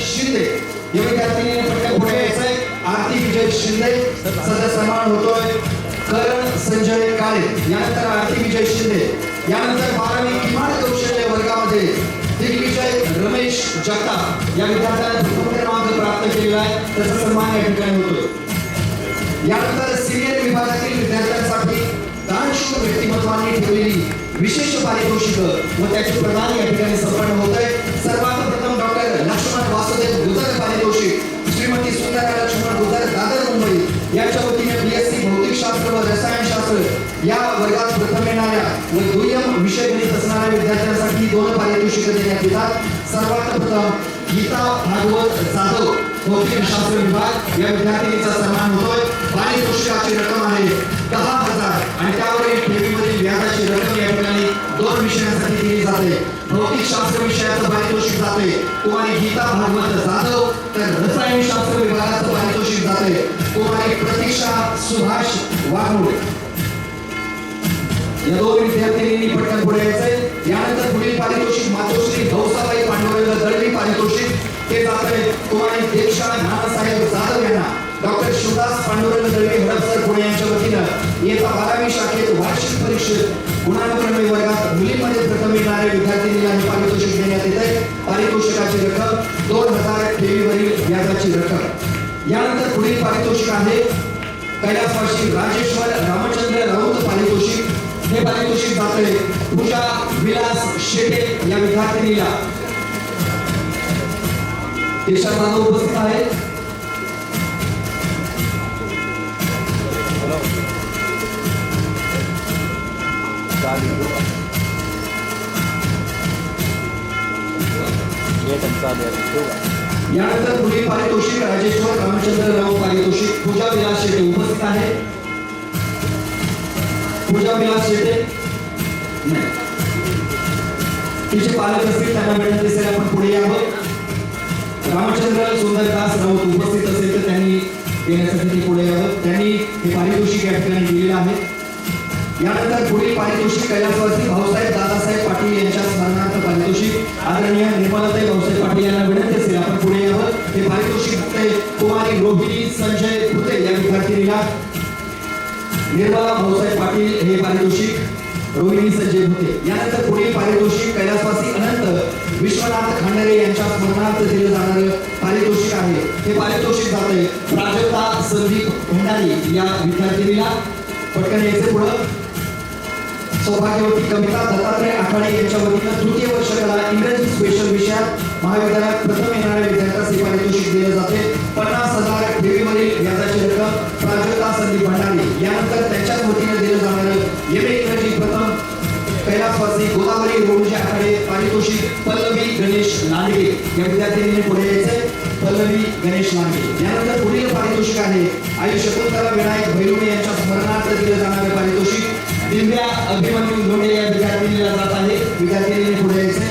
शिंदे. या विद्यार्थिनी पटकन पुढे यायचंय. आरती विजय शिंदे सध्या सन्मान होतोय. करण संजय काळे यानंतर आरती विजय शिंदे. यानंतर बारावी किमान कौशल्य वर्गामध्ये दिग्विजय रमेश जगताप या विद्यार्थ्याला प्रथम क्रमांक प्राप्त केलेला आहे त्याचा सन्मान या ठिकाणी होतोय. यानंतर सिनियर विभागातील विद्यार्थ्यांसाठी दानशूर व्यक्तिमत्वाने ठेवलेली विशेष पारितोषिक व त्याचे प्रदान या ठिकाणी संपन्न होत आहे. सर्वात जोशी श्रीमती सुंदरा लक्ष्मण गुजर दादर मुंबई यांच्या वतीने बीएससी भौतिकशास्त्र व रसायनशास्त्र या वर्गात प्रथम येणाऱ्या व दुय्यम विषय गणित असणाऱ्या विद्यार्थ्यांसाठी दोन पारितोषिक देण्यात येतात. सर्वात प्रथम गीता भागवत जाधव भौतिकशास्त्र विभाग. या विद्यार्थिनीचा सन्मान होतोय. पारितोषिकाची रक्कम आहे दहा हजार आणि त्यावरील ठेवीमधील व्याजाची रक्कम या ठिकाणी दोन विषयांसाठी दिली जाते. भौतिकशास्त्र विषयाचं पारितोषिक जाते. कुमारी गीता भागवत जाधव तर रसायनशास्त्र विभागाचं पारितोषिक जाते कुमारी प्रतीक्षा सुभाष वाघमोडे या दोन विद्यार्थिनी पटकन पुढे यायचंय यानंतर पुढील पारितोषिक मातोश्री गौसाबाई पांडुरंग दळवी पारितोषिक ते जाते कुमारी दीक्षा नानासाहेब जाधव यांना डॉक्टर शिवदास पांडुरंग दळवी हडपसर पुणे यांच्या वतीनं इयत्ता बारावी शाखेत वार्षिक परीक्षेत गुणानुक्रमे वर्गात मुलींमध्ये प्रथम येणाऱ्या विद्यार्थिनीला हे पारितोषिक पारितोषिकाची रक्कम दोन हजार ठेवीवरील व्याजाची रक्कम यानंतर पुढील पारितोषिक आहे. कैलासवासी राजेश्वर रामचंद्र राऊत पारितोषिक. हे पारितोषिक जाते पूजा विलास शेटे या विद्यार्थिनीला. उपस्थित केशव जाधव उपस्थित त्यांचा यानंतर पुढील पारितोषिक राजेश्वर रामचंद्र राऊत पारितोषिक पूजा विलास शेटे उपस्थित आहे पूजा विलास शेटे? तिचे पालक असतील त्यांना मिळत असेल आपण पुढे यावं. रामचंद्र सुंदरदास राऊत उपस्थित असेल तर त्यांनी देण्यासाठी पुढे यावं. त्यांनी हे पारितोषिक या ठिकाणी दिलेलं आहे. यानंतर पुढील पारितोषिक कैलासवासी भाऊसाहेब दादासाहेब पाटील यांच्या स्मरणार्थ पारितोषिक आदरणीय निर्मलाताई भाऊसाहेब पाटील यांना विनंती असेल आपण पुढे यावं. हे पारितोषिक कुमारी रोहिणी संजय भुते या विद्यार्थिनीला निर्मला भाऊसाहेब पाटील हे पारितोषिक रोहिणी संजय भुते यानंतर पुढील पारितोषिक कैलासवासी अनंत विश्वनाथ खांडरे यांच्या स्मरणार्थ दिलं जाणारं पारितोषिक आहे. हे पारितोषिक जाते प्राजक्ता संदीप भंडारी या विद्यार्थिनीला पटकन यायचं पुढं. सौभाग्यवती कविता दत्तात्रय आठवडे यांच्या वतीनं तृतीय वर्षाला इंग्रजी स्पेशल विषयात महाविद्यालयात प्रथम येणाऱ्या विद्यार्थ्यास हे दिले जाते. पन्नास हजार ठेवीवरील व्याजाची रक्कम प्राजक्ता संदीप भंडारी यानंतर त्यांच्याच वतीने दिलं जाणारं एम इंग्रजी प्रथम. कैलासवासी गोदावरी रोडचे आखाडे पारितोषिक पल्लवी गणेश लांडगे या विद्यार्थिनीने पुढे यायचे पल्लवी गणेश लांडगे यानंतर पुढील पारितोषिक आहे. आई शकुंतला विनायक भैरवणे यांच्या स्मरणार्थ दिलं जाणारे पारितोषिक. दिव्या अभिमन्यू लोणे या विद्यार्थिनीला जात आहे. विद्यार्थिनीने पुढे यायचे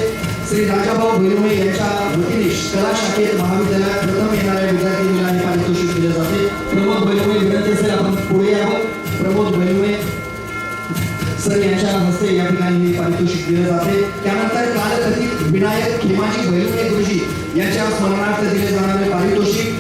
श्री राजाभाऊ भैरवणे यांच्या वतीने कला शाखेत महाविद्यालयात प्रथम येणाऱ्या विद्यार्थिनीला हे पारितोषिक दिले जाते. प्रमोद भैरवणे विनंती असेल आपण पुढे यावं. प्रमोद भैरवणे सर यांच्या हस्ते या ठिकाणी हे पारितोषिक दिले जाते. त्यानंतर कालकथित विनायक खेमाजी भैरवणे गुरुजी यांच्या स्मरणार्थ दिले जाणारे पारितोषिक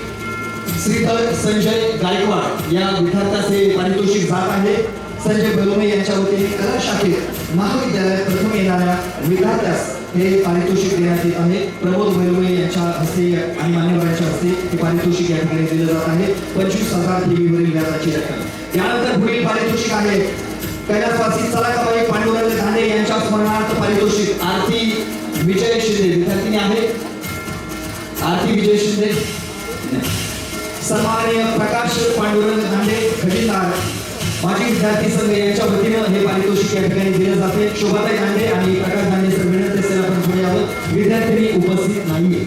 श्रीधर संजय गायकवाड या विद्यार्थ्यास हे पारितोषिक जात आहे. संजय भैरवणे यांच्या वतीने कला शाखेत महाविद्यालयात प्रथम येणाऱ्या विद्यार्थ्यास हे पारितोषिक देण्यात येत आहे. प्रमोद भैरवणे यांच्या हस्ते आणि मान्यवरांच्या हस्ते हे पारितोषिक या ठिकाणी दिलं जात आहे. पंचवीस हजार टीव्हीवरील व्याजाची रक्कम. यानंतर पुढील पारितोषिक आहे. कैलासवासी चलाकाबाई पांडुरंग धाने यांच्या स्मरणार्थ पारितोषिक. आरती विजय शिंदे. विद्यार्थिनी आहे. आरती विजय शिंदे. सन्माननीय प्रकाश पांडुरंग धांडे खजिनदार माजी विद्यार्थी संघ यांच्या वतीनं हे पारितोषिक या ठिकाणी दिले जाते. शोभाताई दांडे आणि प्रकाश दांडे सर विनंती असेल आपण पुढे यावं विद्यार्थिनी उपस्थित नाहीये.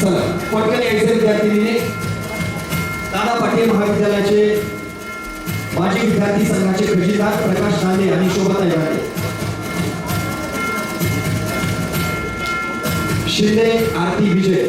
चला पटकन यायचे विद्यार्थिनीने. दादा पाटील महाविद्यालयाचे माजी विद्यार्थी संघाचे खजिनदार प्रकाश दांडे आणि शोभाताई दांडे. शिंदे आरती विजय.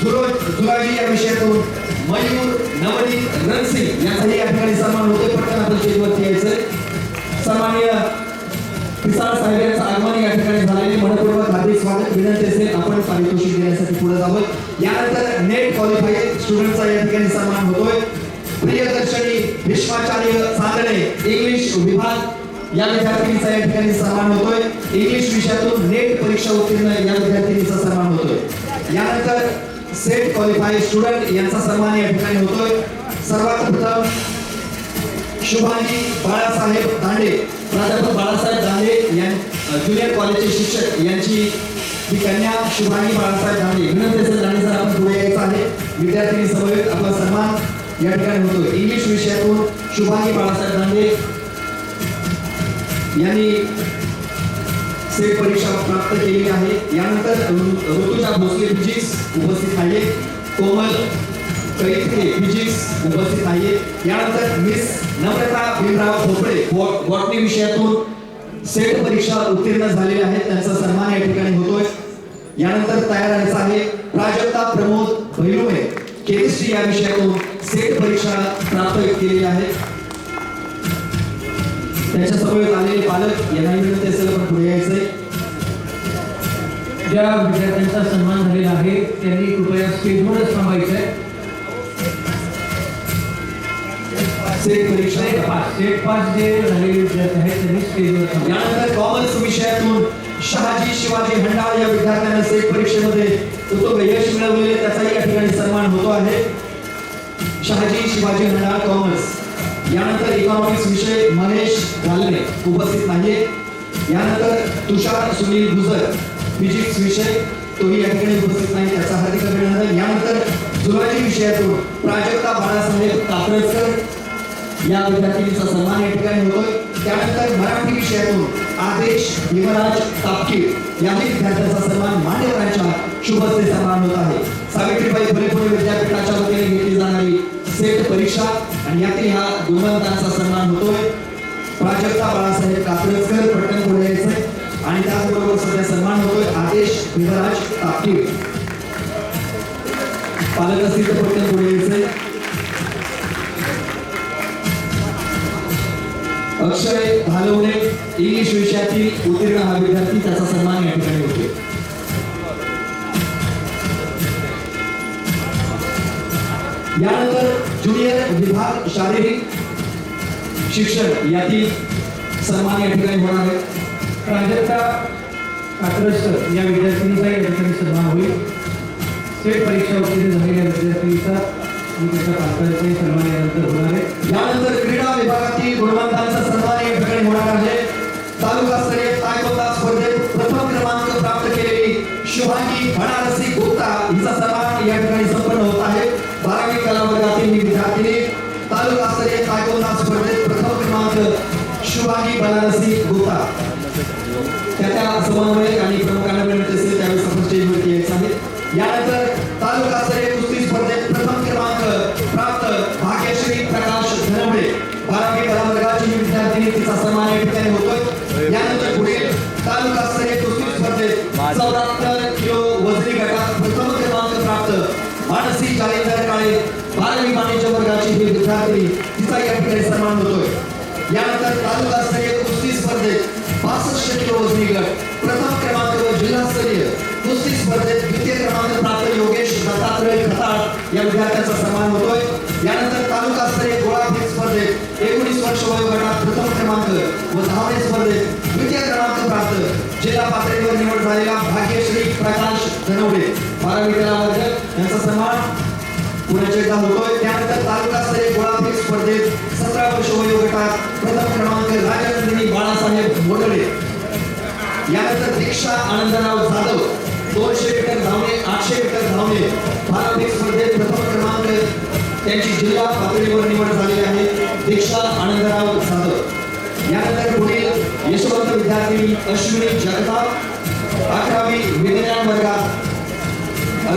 सुरज झुलाजी या विषयातून मयूर नवनीत रणसिंग यांचाही या ठिकाणी सन्मान होते पटकन आपण स्टेजवरती यायचं सन्मान्य किसान साहेब यांचं आगमन या ठिकाणी झालेले मनपूर्वक हार्दिक स्वागत विनंती असेल आपण पारितोषिक देण्यासाठी पुढे जावं यानंतर नेट क्वालिफाईड स्टुडंटचा या ठिकाणी सन्मान होतोय. प्रियदर्शनी भीष्माचार्य चांदणे इंग्लिश विभाग या विद्यार्थिनीचा या ठिकाणी सन्मान होतोय. इंग्लिश विषयातून नेट परीक्षा उत्तीर्ण या विद्यार्थिनीचा सन्मान होतोय. यानंतर सेट क्वालिफाईड स्टुडंट यांचा सन्मान या ठिकाणी होतोय. सर्वात प्रथम शुभांगी बाळासाहेब दांडे. प्राध्यापक बाळासाहेब दांडे यां ज्युनियर कॉलेजचे शिक्षक यांची ही कन्या शुभांगी बाळासाहेब दांडे. विनंती असेल दांडे सर आपण पुढे यायचं आहे. विद्यार्थी समवेत आपला सन्मान या ठिकाणी होतो इंग्लिश विषयातून शुभांगी बाळासाहेब दांडे यांनी सेट परीक्षा प्राप्त केली आहे. यानंतर ऋतुजा भोसले फिजिक्स उपस्थित आहे. कोमल कैथे फिजिक्स उपस्थित आहे. यानंतर मिस नम्रता भीमराव भोपळे बॉटनी विषयातून सेट परीक्षा उत्तीर्ण झालेली आहेत. त्यांचा सन्मान या ठिकाणी होतोय. यानंतर तयार व्हायचं आहे. प्राजक्ता प्रमोद भैरुमे केमिस्ट्री या विषयातून सेट परीक्षा प्राप्त केलेली आहे. त्याच्या समवेत आलेले पालक यांना विनंती असेल आपण पुढे यायचंय. ज्या विद्यार्थ्यांचा सन्मान झालेला आहे त्यांनी कृपया स्टेजवरच थांबायचं. यानंतर कॉमर्स विषयातून शहाजी शिवाजी भंडार या विद्यार्थ्यांना सेट परीक्षेमध्ये उत्तम यश मिळवलेले त्याचाही या ठिकाणी सन्मान होतो आहे. शहाजी शिवाजी भंडार कॉमर्स. यानंतर इकॉनॉमिक्स विषय महेश घालणे उपस्थित नाहीये. यानंतर तुषार सुनील गुजर फिजिक्स विषय तोही या ठिकाणी उपस्थित नाही त्याचा हार्दिक अभिनंदन. यानंतर जुलाजी विषयातून प्राजक्ता बाळासाहेब कात्रजकर या विद्यार्थिनीचा सन्मान या ठिकाणी होतोय. त्यानंतर मराठी विषयातून आदेश हिमराज तापकीर याही विद्यार्थ्यांचा सन्मान मान्यवरांच्या शुभ सन्मान होत आहे. सावित्रीबाई फुले पुणे विद्यापीठाच्या वतीने घेतली जाणारी सेट परीक्षा आणि यातील हा गुणवंतांचा सन्मान होतोय. प्राजक्ता बाळासाहेब कात्रजकर पटकन पुढे यायचंय. आणि त्याचबरोबर सध्या सन्मान होतोय आदेश हिमराज तापकीर. पालक असतील तर पटकन पुढे यायचंय. अक्षय घालवणे इंग्लिश विषयातील उत्तीर्ण हा विद्यार्थी त्याचा सन्मान या ठिकाणी होतोय. यानंतर ज्युनियर विभाग शारीरिक शिक्षण यातील सन्मान या ठिकाणी होणार आहे प्राजक्ता कात्रजकर या विद्यार्थिनीचा या ठिकाणी सन्मान होईल. सेट परीक्षा उत्तीर्ण झालेल्या विद्यार्थिनीचा आणि त्याच्या पालकांचाही सन्मान यानंतर होणार आहे. यानंतर क्रीडा विभागातील गुणवंतांचा सन्मान या ठिकाणी होणार आहे. तालुकास्तरीय तायकोता स्पर्धेत प्रथम क्रमांक प्राप्त केलेली शुभांगी बनारसी गुप्ता हिचा शुभांगी होता. गुप्ता त्याच्या समन्वयक आणि प्रमुखांना मिळत असेल त्यावेळेस आपण स्टेजवरती यायचं आहे यानंतर तालुकास्तरीय कुस्ती स्पर्धेत प्रथम क्रमांक प्राप्त भाग्यश्री प्रकाश धनवडे. बारावी कला वर्गाची ही तिचा सन्मान या ठिकाणी होतोय. यानंतर पुढे तालुका स्तरीय कुस्ती स्पर्धेत चौऱ्याहत्तर किलो वजनी गटात प्रथम क्रमांक प्राप्त मानसी जालिंदर काळे बारावी वाणिज्य वर्गाची ही विद्यार्थी तिचा या ठिकाणी सन्मान होतोय. यानंतर तालुका स्तरीय स्पर्धेत पासष्ट किलो वजनी गट प्रथम क्रमांक जिल्हास्तरीय कुस्ती स्पर्धेत द्वितीय क्रमांक प्राप्त योगेश दत्तात्रय खताळ या विद्यार्थ्यांचा सन्मान होतोय. यानंतर तालुकास्तरीय गोळाफेक स्पर्धेत एकोणीस वर्ष वयोगटात प्रथम क्रमांक व धावणे स्पर्धेत द्वितीय क्रमांक प्राप्त जिल्हा पातळीवर निवड झालेला भाग्यश्री प्रकाश धनवडे. बारावी कला यांचा सन्मान पुण्याच्या एकदा होतोय. त्यानंतर तालुकास्तरीय गोळाफेक स्पर्धेत सतरा वर्ष वयोगटात प्रथम क्रमांक राजन दीक्षा आनंदराव जाधव. दोनशे मीटर धावणे आठशे मीटर धावणे. भालाफेक स्पर्धेत प्रथम क्रमांक. त्यांची जिल्हा पातळीवर निवड झालेली आहे. दीक्षा आनंदराव जाधव. यानंतर पुढील यशवंत विद्यार्थी अश्विनी जगताप. अकरावी विज्ञान वर्गात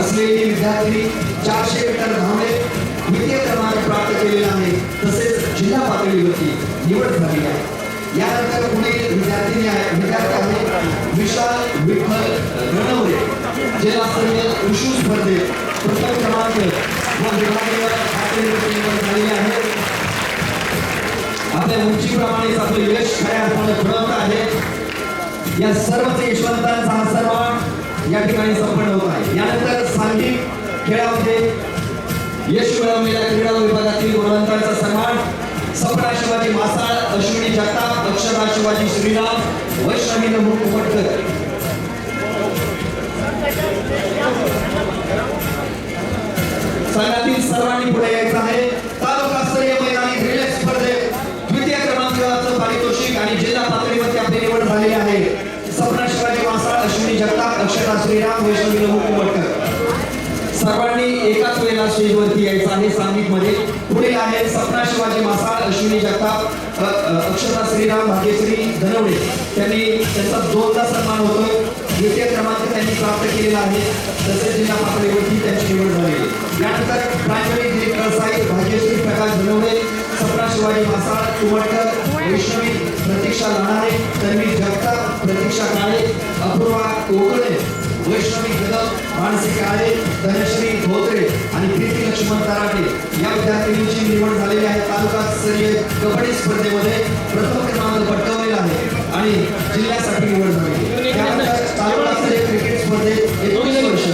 असलेली विद्यार्थी चारशे मीटर धावणे. द्वितीय क्रमांक प्राप्त केलेला आहे. तसेच जिल्हा पातळीवरती निवड झाली आहे. यानंतर पुणे विद्यार्थिनी आहे विद्यार्थी आहे विशाल विठ्ठल रणवरे जिल्हास्तरीय उशू स्पर्धेत प्रथम क्रमांक व विभागीय पातळीवरती झालेली आहे आपल्या उंचीप्रमाणेच आपले यश खऱ्या अर्थानं घडवत आहे. या सर्वच यशवंतांचा हा सन्मान या ठिकाणी संपन्न होत आहे. यानंतर सांघिक खेळामध्ये यश मिळवलेल्या क्रीडा विभागातील गुणवंतांचा सन्मान सपना शिवाजी मासाळ अश्विनी जगताप अक्षरा शिवाजी श्रीराम वैष्णवी नमू कुमटकर संघातील सर्वांनी पुढे यायचं आहे. तालुकास्तरीय मैदानी रिले स्पर्धेत द्वितीय क्रमांकाचं पारितोषिक आणि जिल्हा पातळीवरती आपली निवड झालेली आहे. सपना शिवाजी मासाळ अश्विनी जगताप अक्षरा श्रीराम वैष्णवी नमू कुमटकर सर्वांनी एकाच वेळेला स्टेजवरती यायचं आहे सांगीत मध्ये पुढे आहे सपना शिवाजी मासाळ अश्विनी जगताप अक्षता श्रीराम भाग्यश्री धनवडे. त्यांनी त्यांचा दोनदा सन्मान होतोय. द्वितीय क्रमांक त्यांनी प्राप्त केलेला आहे. तसेच जिल्हा पातळीवरती त्यांची निवड झाली या ठिकाणी प्रांजली दिलीप कळसाई भाग्यश्री प्रकाश धनवडे सपना शिवाजी मासाळ कुमटकर वैष्णवी प्रतीक्षा लाणारे तन्वी जगताप प्रतीक्षा काळे अपूर्वा कोकळे वैष्णवी कदम मानसी काळे धनश्री धोत्रे आणि प्रीती लक्ष्मण तराटे या विद्यार्थिनींची निवड झालेली आहे. तालुका स्तरीय कबड्डी स्पर्धेमध्ये प्रथम क्रमांक पटकावलेला आहे आणि जिल्ह्यासाठी निवड झाली. त्यानंतर तालुका स्तरीय क्रिकेट स्पर्धेत एकोणीस वर्ष.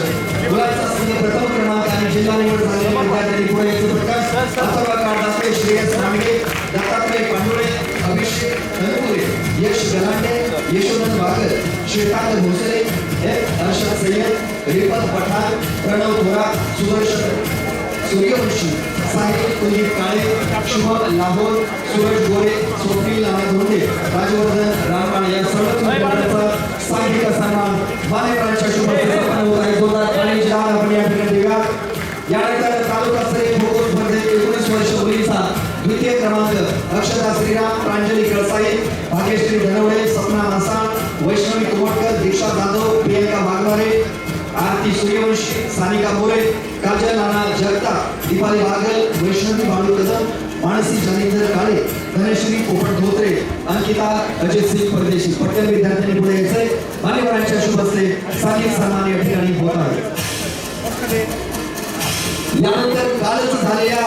मुलांचा संघ प्रथम क्रमांक आणि जिल्हा निवड झालेल्या विद्यार्थ्यांनी पुढे येतो. प्रकाश अथर्व काळदासे श्रेयस रांगडे दत्तात्रय पांडुळे अभिषेक धनपुरे यश गलांडे यशोधन बागर श्रीकांत भोसले अर्षद सय्यद रिपत पठाण प्रणव थोरा सुदर्शन सूर्यवंशी साहिल कुलदीप काळे शुभम लाहोर सूरज गोरे स्वप्नील नाना धोंडे राजवर्धन रामराण या सर्व विद्यार्थ्यांचा सांघिक सन्मान मान्यवरांच्या शुभ संपन्न होत आहे जोरदार आणि जहाल आपण या ठिकाणी देऊया यानंतर तालुका स्तरीय खो स्पर्धेत एकोणीस वर्ष मुलीचा द्वितीय क्रमांक अक्षता श्रीराम प्रांजली कळसाई भाग्यश्री धनवडे सपना मासाळ वैष्णवी कुमटकर दीक्षा जाधव सूर्यवंशी मोरे काजल नाना जगता दीपाली बागल वैष्णवी बाळू कदम मानसी जालिंदर काळे धनश्री पोपट धोत्रे अंकिता अजय सिंग परदेशी पटकन विद्यार्थ्यांनी पुढे यायचंय मान्यवरांच्या शुभ हस्ते सांघिक सन्मान या ठिकाणी होत आहे. यानंतर कालच झालेल्या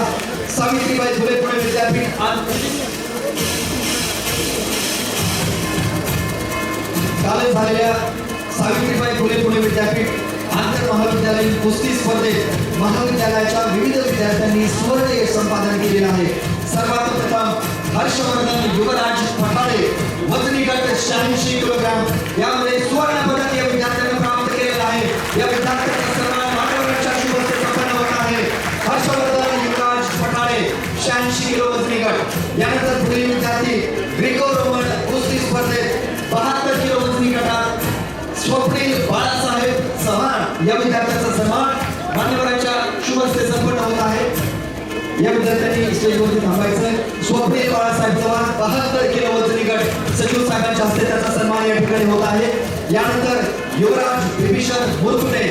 सावित्रीबाई फुले पुणे विद्यापीठ कालच झालेल्या सावित्रीबाई फुले पुणे विद्यापीठ आंतर महाविद्यालयीन कुस्ती स्पर्धेत महाविद्यालयाच्या विविध विद्यार्थ्यांनी सुवर्ण यश संपादन केलेलं आहे. सर्वात प्रथम हर्षवर्धन युवराज पठाळे वजनी गट शहाऐंशी किलोग्राम. यामध्ये हस्ते त्याचा सन्मान या ठिकाणी होत आहे यानंतर युवराज विभीषण मुरकुटे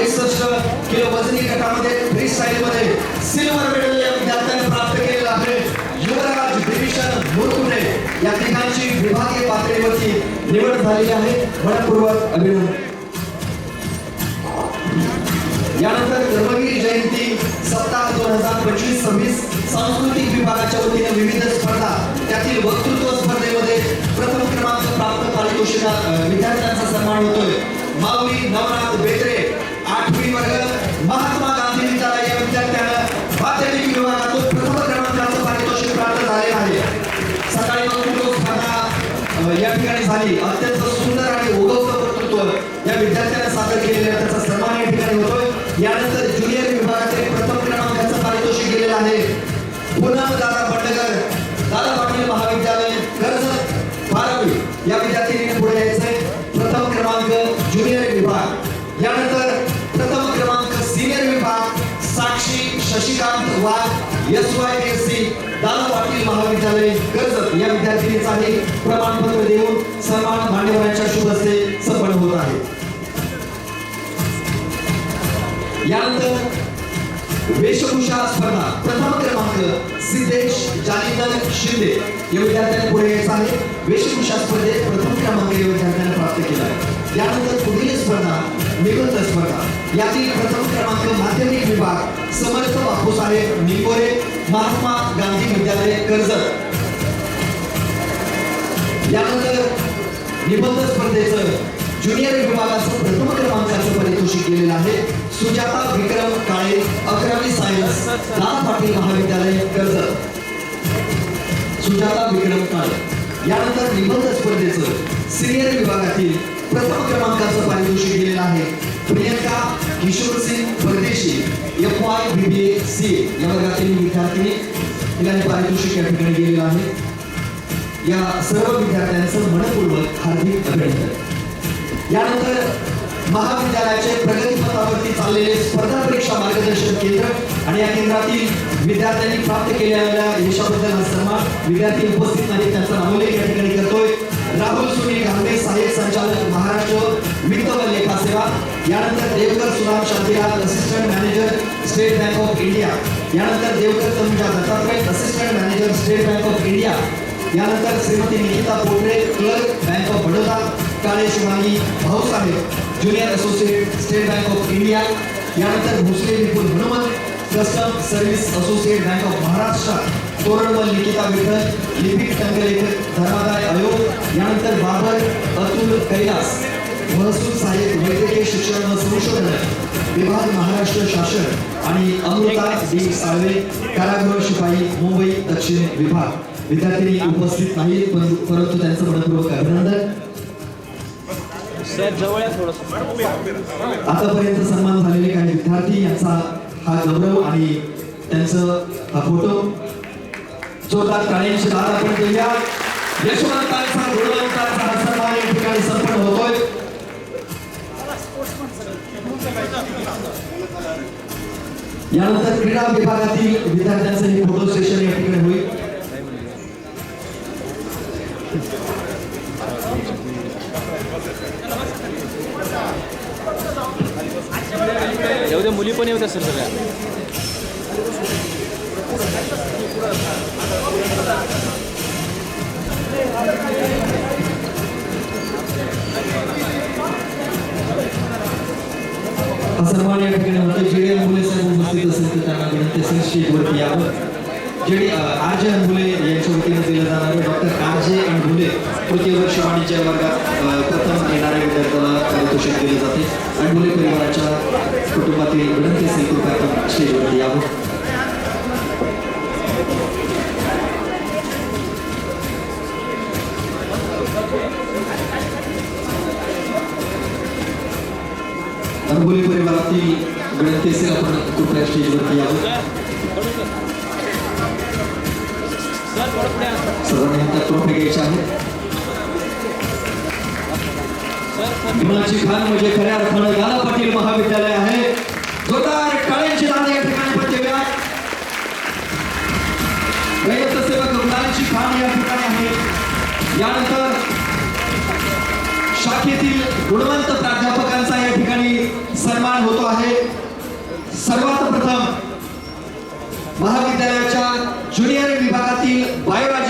एकसष्ट किलो वजनी गटामध्ये फ्री स्टाईल मध्ये सिल्वर मेडल या विद्यार्थ्यांनी प्राप्त केलेला आहे. युवराज विभीषण मुरकुटे या ठिकाणची विभागीय पातळीवरची निवड झालेली आहे. मनपूर्वक अभिनंदन. यानंतर धर्मवीर जयंती सप्ताह दोन हजार पंचवीस सव्वीस सांस्कृतिक विभागाच्या वतीने विविध स्पर्धा त्यातील वक्तृत्व प्राप्त पारितोषिका विद्यार्थ्यांचा सन्मान होतोय माऊली नवनाथ बेत्रे आठवी वर्ग महात्मा गांधी विद्यालय या विद्यार्थ्यानं माध्यमिक विभागातून प्रथम क्रमांकाचं पारितोषिक प्राप्त झाले आहे सकाळी वक्तृत्व स्पर्धा या ठिकाणी झाली अत्यंत सुंदर आणि उगवत वक्तृत्व या विद्यार्थ्यांना सादर केलेलं आहे. त्याचा सन्मान या ठिकाणी होतोय यानंतर ज्युनियर विभागातील प्रथम क्रमांकाचं पारितोषिक दिलेलं आहे पुन्हा दादा बंडगर दादा पाटील विभाग S Y S C Dada Patil महाविद्यालय कर्जत या विद्यार्थिनीचाही प्रमाणपत्र देऊन सन्मान मान्यवरांच्या शुभ हस्ते संपन्न होत आहे. यानंतर वेशभूषा स्पर्धा. प्रथम क्रमांक सिद्धेश जालिंदर शिंदे. या विद्यार्थ्यांनी पुढे यायचं आहे. वेशभूषा स्पर्धेत प्रथम क्रमांक या विद्यार्थ्यांनी प्राप्त केला आहे. यानंतर पुढील स्पर्धा निबंध स्पर्धा. यातील प्रथम क्रमांक माध्यमिक विभाग समर्थ बापूसाहेब निकोरे महात्मा गांधी विद्यालय कर्जत. यानंतर निबंध स्पर्धेचं ज्युनियर विभागाचं प्रथम क्रमांकाचं पारितोषिक गेलेलं आहे. सुजाता विक्रम काळे अकरावी सायन्स लाल पाटील महाविद्यालय कर्जत. सुजाता विक्रम काळे. यानंतर निबंध स्पर्धेचं सिनियर विभागातील प्रथम क्रमांकाचं पारितोषिक दिलेलं आहे. Priyanka Kishor Singh Pardeshi F Y B B A C या वर्गातील विद्यार्थिनी. तिला हे पारितोषिक या ठिकाणी गेलेलं आहे. या सर्व विद्यार्थ्यांचं मनपूर्वक हार्दिक अभिनंदन. यानंतर महाविद्यालयाचे प्रगतीपथावरती चाललेले स्पर्धा परीक्षा मार्गदर्शन केंद्र आणि या केंद्रातील विद्यार्थ्यांनी प्राप्त केलेल्या यशाबद्दल हा सन्मान विद्यार्थी उपस्थित नाही त्यांचा नामोल्लेख या ठिकाणी करतोय. राहुल सुनील गांधे सहाय्यक संचालक महाराष्ट्र वित्त व लेखा सेवा यानंतर Devkar Suram Shantilal assistant manager State Bank of India यानंतर Devkar Tanuja Dattatray assistant manager State Bank of India यानंतर Shrimati Nikita Potre clerk Bank of Baroda Kale Shivani Bhausaheb junior associate State Bank of India यानंतर Bhosale Vipul Hanumant custom service associate Bank of Maharashtra Toranmal Nikita Vitthal लिपिक टंकलेखक धर्मादाय आयोग यानंतर बाबर अतुल कैलास महसूल सहाय्यक वैद्यकीय शिक्षण व संशोधन विभाग महाराष्ट्र शासन आणि अमृता डी साळवे कारागृह शिपाई मुंबई दक्षिण विभाग. विद्यार्थी उपस्थित नाहीत परंतु त्यांचं मनपूर्वक अभिनंदन. आतापर्यंत सन्मान झालेले काही विद्यार्थी यांचा हा गौरव आणि त्यांचं हा फोटो. जोरदार टाळ्यांची दाद आपण देऊया यशवंतांचा गुणवंतांचा हा सन्मान या ठिकाणी संपन्न होतोय. यानंतर क्रीडा विभागातील विद्यार्थ्यांचं हे फोटो सेशन या ठिकाणी होईल. एवढ्या मुली पण येऊ द्या सर सगळ्या. सर्वांनी या ठिकाणी होतो जेडी अंबुले साहेब उपस्थित असेल तर त्यांना विनंती असेल स्टेजवरती यावं. जेडी आर जे अंबुले यांच्या वतीने दिलं जाणारे डॉक्टर आर जे अंबुले तृतीय वर्ष वाणिज्य वर्गात प्रथम येणाऱ्या विद्यार्थ्याला पारितोषिक दिले जाते. अंबुले परिवाराच्या कुटुंबातील विनंती असेल कृपया स्टेजवरती यावं. हातात आहेत. सर खान म्हणजे खऱ्या अर्थानं दादा पाटील महाविद्यालय आहे. जोरदार टाळ्यांची दादा या ठिकाणी पण देऊया रयत सेवक रुग्णांची खान या ठिकाणी आहे. यानंतर शाखेतील गुणवंत प्राध्यापकांचा या ठिकाणी सन्मान होतो आहे. सर्वात प्रथम महाविद्यालयाच्या ज्युनियर विभागातील बायोलॉजी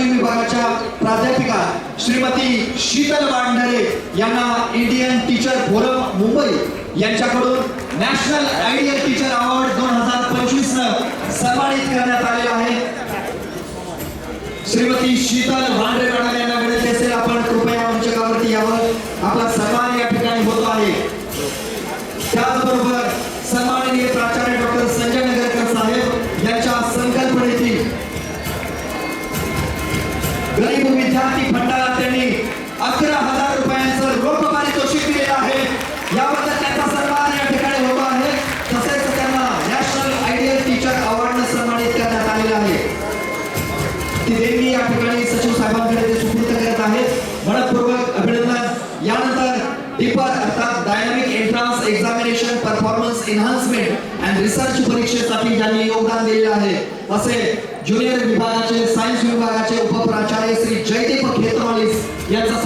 श्रीमती शीतल बांढरे यांना इंडियन टीचर फोरम मुंबई यांच्याकडून नॅशनल आयडियल टीचर अवॉर्ड दोन हजार पंचवीस न सन्मानित करण्यात आलेला आहे. श्रीमती शीतल वांढरे मॅडम यांना विनंती असेल आपण कृपया मंचकावरती यावं. आपला सन्मान या ठिकाणी होतो आहे. त्याचबरोबर सन्माननीय प्राचार्य डॉक्टर संजय नगरकर साहेब यांच्या संकल्पनेतील गरीब विद्यार्थी फंडाला अकरा हजार रुपयांचं रोख पारितोषिक दिलेलं आहे. याबद्दल त्यांचा सन्मान या ठिकाणी होतो आहे. तसेच त्यांना नॅशनल आयडियल टीचर अवॉर्डनं सन्मानित करण्यात आलेलं आहे. ती देणगी या ठिकाणी सचिव साहेबांकडे ते सुपूर्त करत आहेत. मनपूर्वक अभिनंदन. यानंतर डिपर अर्थात dynamic entrance examination performance enhancement and research परीक्षेसाठी ज्यांनी योगदान दिलेलं आहे. असे ज्युनियर विभागाचे सायन्स विभागाचे उपप्राचार्य श्री जयदीप खेतवालीस यांचा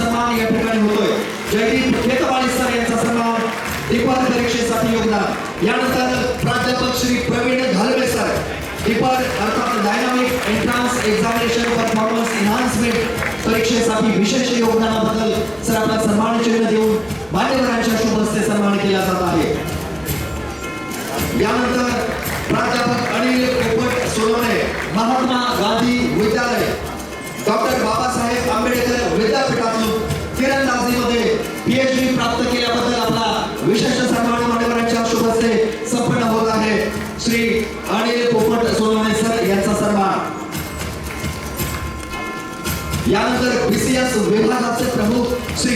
एंट्रान्स एक्झामिनेशन परफॉर्मन्स एन्हान्समेंट परीक्षेसाठी विशेष योगदानाबद्दल सर आपला सन्मान चिन्ह देऊन मान्यवरांच्या शुभस्ते सन्मान केला जात आहे. यानंतर प्राध्यापक अनिल पोपट सोनवणे महात्मा गांधी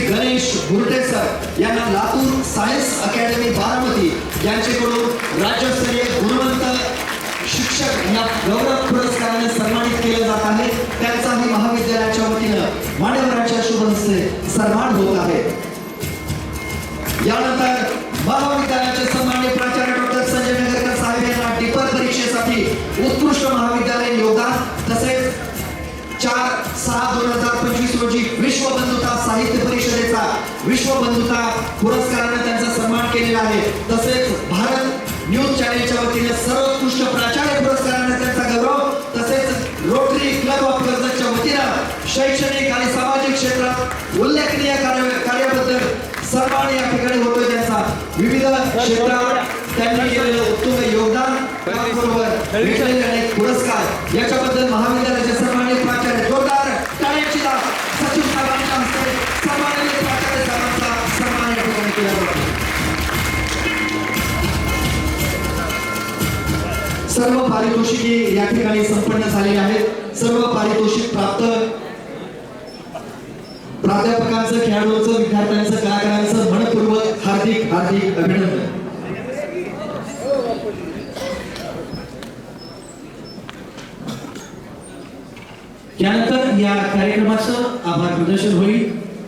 गणेश गुरटे सर यांना लातूर सायन्स अकॅडमी बारामती यांचेकडून राज्यस्तरीय गुणवंत शिक्षक या गौरव विविध क्षेत्रात त्यांनी केलेलं उत्तम योगदान त्याचबरोबर भेटलेले अनेक पुरस्कार याच्याबद्दल महाविद्यालयाचे सन्मानित प्राचार्य जोरदार टाळ्यांची दाद सचिव साहेबांच्या हस्ते सन्मानित प्राचार्य साहेबांचा सन्मान या ठिकाणी केला जातो. सर्व पारितोषिके या ठिकाणी संपन्न झालेली आहेत. सर्व पारितोषिक प्राप्त प्राध्यापकांचं खेळाडूंचं विद्यार्थ्यांचं कलाकारांचं मनपूर्वक हार्दिक हार्दिक अभिनंदन. त्यानंतर या कार्यक्रमाचं आभार प्रदर्शन होईल.